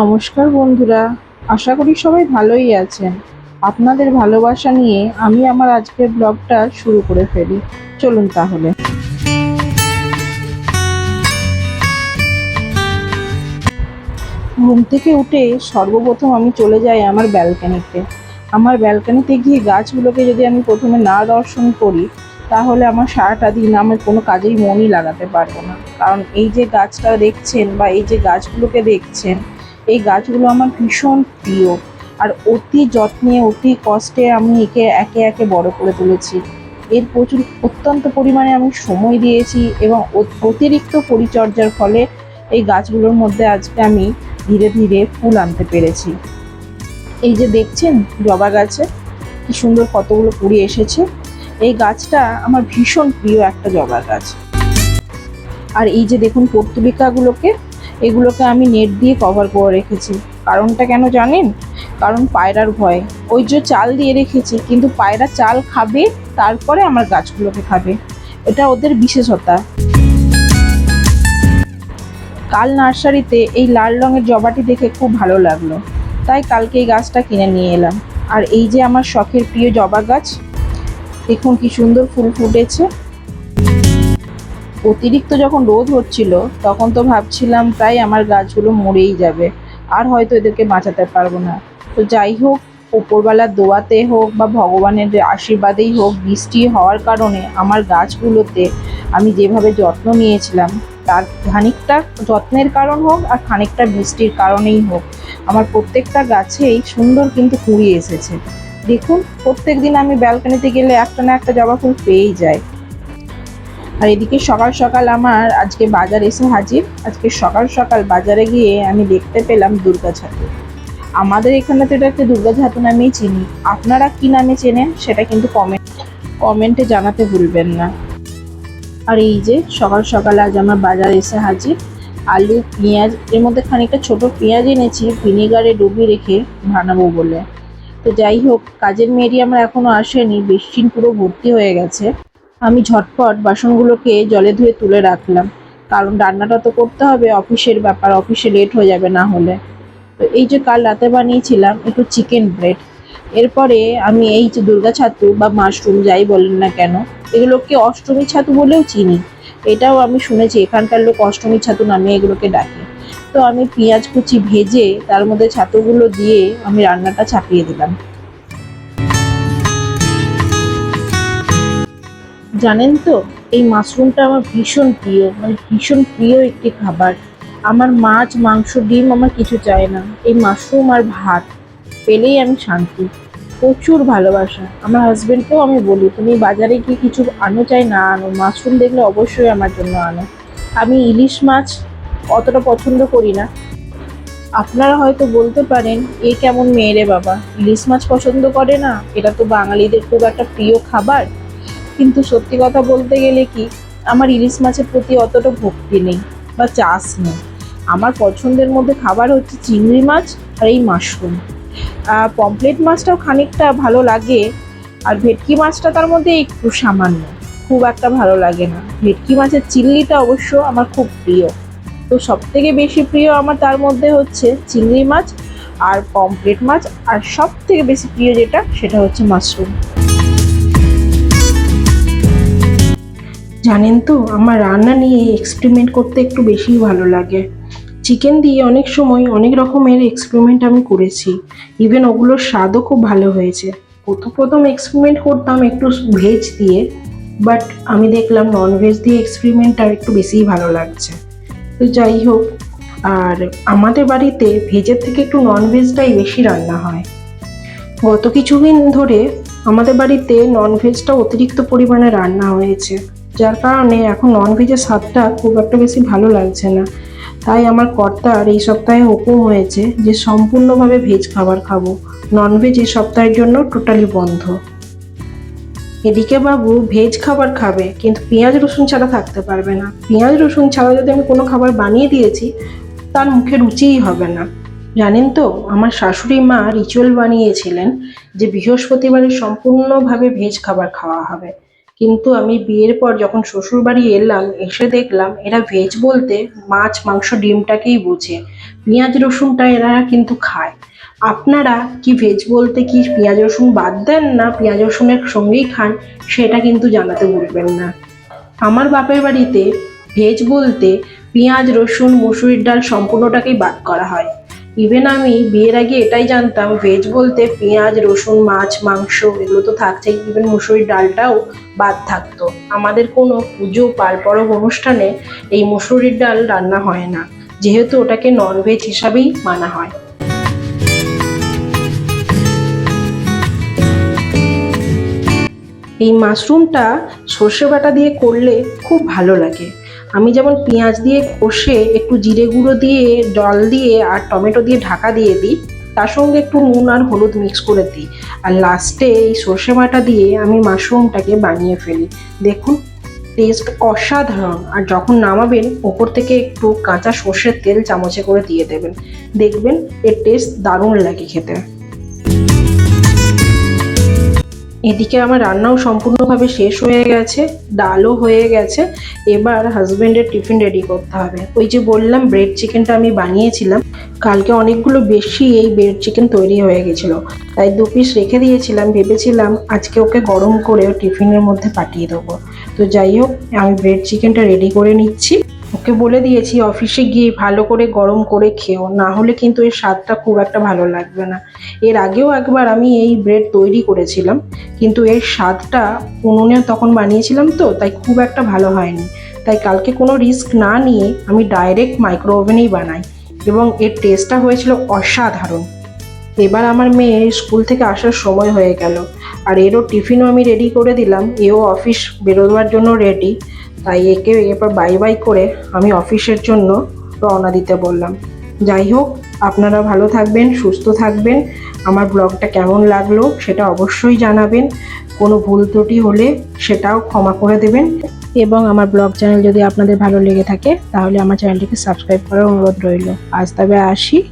নমস্কার বন্ধুরা, আশা করি সবাই ভালোই আছেন। আপনাদের ভালোবাসা নিয়ে আমি আমার আজকের ব্লগটা শুরু করে ফেলি। চলুন তাহলে। ঘুম থেকে উঠে সর্বপ্রথম আমি চলে যাই আমার ব্যালকানিতে। আমার ব্যালকানিতে গিয়ে গাছগুলোকে যদি আমি প্রথমে না দর্শন করি, তাহলে আমার সারাটা দিন আমার কোনো কাজেই মনই লাগাতে পারব না। কারণ এই যে গাছটা দেখছেন বা এই যে গাছগুলোকে দেখছেন এই গাছগুলো আমার ভীষণ প্রিয়। আর অতি যত্নে, অতি কষ্টে আমি একে একে একে বড় করে তুলেছি। এর প্রচুর, অত্যন্ত পরিমাণে আমি সময় দিয়েছি এবং অতিরিক্ত পরিচর্যার ফলে এই গাছগুলোর মধ্যে আজকে আমি ধীরে ধীরে ফুল আনতে পেরেছি। এই যে দেখছেন জবা গাছে, কি সুন্দর কতগুলো কুড়ি এসেছে। এই গাছটা আমার ভীষণ প্রিয় একটা জবা গাছ। আর এই যে দেখুন পর্তুলিকাগুলোকে এগুলোকে আমি নেট দিয়ে কভার করে রেখেছি। কারণটা কেন জানেন? কারণ পায়রার ভয়। ওই যে চাল দিয়ে রেখেছি, কিন্তু পায়রা চাল খাবে, তারপরে আমার গাছগুলোকে খাবে। এটা ওদের বিশেষতা। কাল নার্সারিতে এই লাল রঙের জবাটি দেখে খুব ভালো লাগল। তাই কালকে এই গাছটা কিনে নিয়ে এলাম। আর এই যে আমার শখের প্রিয় জবা গাছ, দেখুন কি সুন্দর ফুল ফুটেছে। অতিরিক্ত যখন রোদ হচ্ছিল, তখন তো ভাবছিলাম প্রায় আমার গাছগুলো মরেই যাবে। আর হয়তো এদেরকে বাঁচাতে পারব না। তো যাই হোক ওপরবেলার দোয়াতে হোক বা ভগবানের আশীর্বাদেই হোক, বৃষ্টি হওয়ার কারণে আমার গাছগুলোতে আমি যেভাবে যত্ন নিয়েছিলাম, তার খানিকটা যত্নের কারণ হোক আর খানিকটা বৃষ্টির কারণেই হোক, আমার প্রত্যেকটা গাছেই সুন্দর কিন্তু কুড়ি এসেছে। দেখুন প্রত্যেক দিন আমি ব্যালকনিতে গেলে একটা না একটা জবা ফুল পেয়েই যাই। আর এদিকে সকাল সকাল আমার আজকে বাজার এসে হাজির। আজকে সকাল সকাল বাজারে গিয়ে আমি দেখতে পেলাম দুর্গা ছাতু আমাদের এখানে তো এটাকে দুর্গা ছাতু নামেই চিনি। আপনারা কি নামে চেনেন সেটা কিন্তু কমেন্ট কমেন্টে জানাতে ভুলবেন না। আর এই যে সকাল সকাল আজ আমার বাজার এসে হাজির। আলু, পেঁয়াজ, এর মধ্যে খানিকটা ছোট পেঁয়াজ এনেছি, ভিনেগারে ডুবিয়ে রেখে বানাবো বলে। তো যাই হোক, কাজের মেয়েরই আমার এখনও আসেনি বেশিন পুরো ভর্তি হয়ে গেছে। আমি ঝটপট বাসনগুলোকে জলে ধুয়ে তুলে রাখলাম। কারণ রান্নাটা তো করতে হবে, অফিসের ব্যাপার, অফিসে লেট হয়ে যাবে না হলে। তো এই যে কাল রাতে বানিয়েছিলাম একটু চিকেন ব্রেড এরপরে আমি এই যে দুর্গা ছাতু বা মাশরুম যাই বলেন না কেন, এগুলোকে অষ্টমী ছাতু বলেও চিনি। এটাও আমি শুনেছি, এখানকার লোক অষ্টমী ছাতু নামে এগুলোকে ডাকে। তো আমি পেঁয়াজ কুচি ভেজে তার মধ্যে ছাতুগুলো দিয়ে আমি রান্নাটা চাপিয়ে দিলাম। জানেন তো, এই মাশরুমটা আমার ভীষণ প্রিয় মানে ভীষণ প্রিয় একটি খাবার। আমার মাছ, মাংস, ডিম আমার কিছু চাই না। এই মাশরুম আর ভাত পেলেই আমি শান্তি। প্রচুর ভালোবাসা। আমার হাজবেন্ডকেও আমি বলি, তুমি বাজারে গিয়ে কিছু আনো চাই, না আনো। মাশরুম দেখলে অবশ্যই আমার জন্য আনো। আমি ইলিশ মাছ অতটা পছন্দ করি না। আপনারা হয়তো বলতে পারেন, এ কেমন মেয়ে রে বাবা? ইলিশ মাছ পছন্দ করে না? এটা তো বাঙালিদের খুব একটা প্রিয় খাবার। কিন্তু সত্যি কথা বলতে গেলে কি, আমার ইলিশ মাছের প্রতি অতটা ভক্তি নেই বা চাষ নেই। আমার পছন্দের মধ্যে খাবার হচ্ছে চিংড়ি মাছ আর এই মাশরুম। পমপ্লেট মাছটাও খানিকটা ভালো লাগে আর ভেটকি মাছটা তার মধ্যে একটু সামান্য, খুব একটা ভালো লাগে না। ভেটকি মাছের চিল্লিটা অবশ্য আমার খুব প্রিয়। তো সব থেকে বেশি প্রিয় আমার তার মধ্যে হচ্ছে চিংড়ি মাছ আর পমপ্লেট মাছ আর সব থেকে বেশি প্রিয় যেটা, সেটা হচ্ছে মাশরুম। জানেন তো, আমার রান্না নিয়ে এক্সপেরিমেন্ট করতে একটু বেশিই ভালো লাগে। চিকেন দিয়ে অনেক সময় অনেক রকমের এক্সপেরিমেন্ট আমি করেছি। ইভেন ওগুলোর স্বাদও খুব ভালো হয়েছে। প্রথম প্রথম এক্সপেরিমেন্ট করতাম একটু ভেজ দিয়ে বাট আমি দেখলাম নন ভেজ দিয়ে এক্সপেরিমেন্টটা একটু বেশিই ভালো লাগছে। তো যাই হোক, আর আমাদের বাড়িতে ভেজের থেকে একটু নন ভেজটাই বেশি রান্না হয়। গত কিছুদিন ধরে আমাদের বাড়িতে নন ভেজটা অতিরিক্ত পরিমাণে রান্না হয়েছে। যার কারণে এখন নন ভেজের স্বাদটা খুব একটা বেশি ভালো লাগছে না। তাই আমার কর্তার এই সপ্তাহে হুকুম হয়েছে যে সম্পূর্ণভাবে ভেজ খাবার খাব। নন ভেজ এই সপ্তাহের জন্য টোটালি বন্ধ। এদিকে বাবু ভেজ খাবার খাবে, কিন্তু পেঁয়াজ, রসুন ছাড়া থাকতে পারবে না। পেঁয়াজ, রসুন ছাড়া যদি আমি কোনো খাবার বানিয়ে দিয়েছি, তার মুখে রুচিই হবে না। জানেন তো, আমার শাশুড়ি মা রিচুয়াল বানিয়েছিলেন যে বৃহস্পতিবারে সম্পূর্ণভাবে ভেজ খাবার খাওয়া হবে। কিন্তু আমি বিয়ের পর যখন শ্বশুর বাড়ি এলাম, এসে দেখলাম এরা ভেজ বলতে মাছ, মাংস, ডিমটাকেই বোঝে। পেঁয়াজ, রসুনটা এরা কিন্তু খায়। আপনারা কি ভেজ বলতে কি পেঁয়াজ, রসুন বাদ দেন না, পেঁয়াজ, রসুনের সঙ্গেই খান, সেটা কিন্তু জানাতে ভুলবেন না। আমার বাপের বাড়িতে ভেজ বলতে পেঁয়াজ, রসুন, মুসুরির ডাল সম্পূর্ণটাকেই বাদ করা হয়। ইভেন আমি বিয়ের আগে এটাই জানতাম ভেজ বলতে পেঁয়াজ, রসুন, মাছ, মাংস, এগুলো তো থাকছেই। ইভেন মুসুরির ডালটাও বাদ থাকতো। আমাদের কোনো পুজো পার পরব অনুষ্ঠানে এই মুসুরির ডাল রান্না হয় না। যেহেতু ওটাকে ননভেজ হিসাবেই মানা হয়। এই মাশরুমটা সর্ষে বাটা দিয়ে করলে খুব ভালো লাগে। আমি যেমন পেঁয়াজ দিয়ে কষে একটু জিরে গুঁড়ো দিয়ে, জল দিয়ে আর টমেটো দিয়ে ঢাকা দিয়ে দিই, তার সঙ্গে একটু নুন আর হলুদ মিক্স করে দিই। আর লাস্টে এই সর্ষে বাটা দিয়ে আমি মাশরুমটাকে বানিয়ে ফেলি। দেখুন টেস্ট অসাধারণ। আর যখন নামাবেন, ওপর থেকে একটু কাঁচা সর্ষের তেল চামচে করে দিয়ে দেবেন। দেখবেন এর টেস্ট দারুণ লাগে খেতে। এদিকে আমার রান্নাও সম্পূর্ণভাবে শেষ হয়ে গেছে, ডালও হয়ে গেছে। এবার হাজবেন্ডের টিফিন রেডি করতে হবে। ওই যে বললাম ব্রেড চিকেনটা আমি বানিয়েছিলাম। কালকে অনেকগুলো বেশি এই ব্রেড চিকেন তৈরি হয়ে গেছিল। তাই দু পিস রেখে দিয়েছিলাম, ভেবেছিলাম আজকে ওকে গরম করে টিফিনের মধ্যে পাঠিয়ে দেবো। তো যাই হোক, আমি ব্রেড চিকেনটা রেডি করে নিচ্ছি। ওকে বলে দিয়েছি অফিসে গিয়ে ভালো করে গরম করে খেও, না হলে কিন্তু এর স্বাদটা খুব একটা ভালো লাগবে না। এর আগেও একবার আমি এই ব্রেড তৈরি করেছিলাম, কিন্তু এর স্বাদটা উনুনে তখন বানিয়েছিলাম তো, তাই খুব একটা ভালো হয়নি। তাই কালকে কোনো রিস্ক না নিয়ে আমি ডাইরেক্ট মাইক্রো ওভেনেই বানাই এবং এর টেস্টটা হয়েছিল অসাধারণ। এবার আমার মেয়ে স্কুল থেকে আসার সময় হয়ে গেল, আর এরও টিফিনও আমি রেডি করে দিলাম, এও অফিস বেরোবার জন্য রেডি তাই একে এরপর বাই বাই করে আমি অফিসের জন্য রওনা দিতে বললাম। যাই হোক, আপনারা ভালো থাকবেন, সুস্থ থাকবেন। আমার ব্লগটা কেমন লাগল সেটা অবশ্যই জানাবেন। কোনো ভুল ত্রুটি হলে সেটাও ক্ষমা করে দেবেন। এবং আমার ব্লগ চ্যানেল যদি আপনাদের ভালো লেগে থাকে, তাহলে আমার চ্যানেলটিকে সাবস্ক্রাইব করার অনুরোধ রইল। আজ তবে আসি।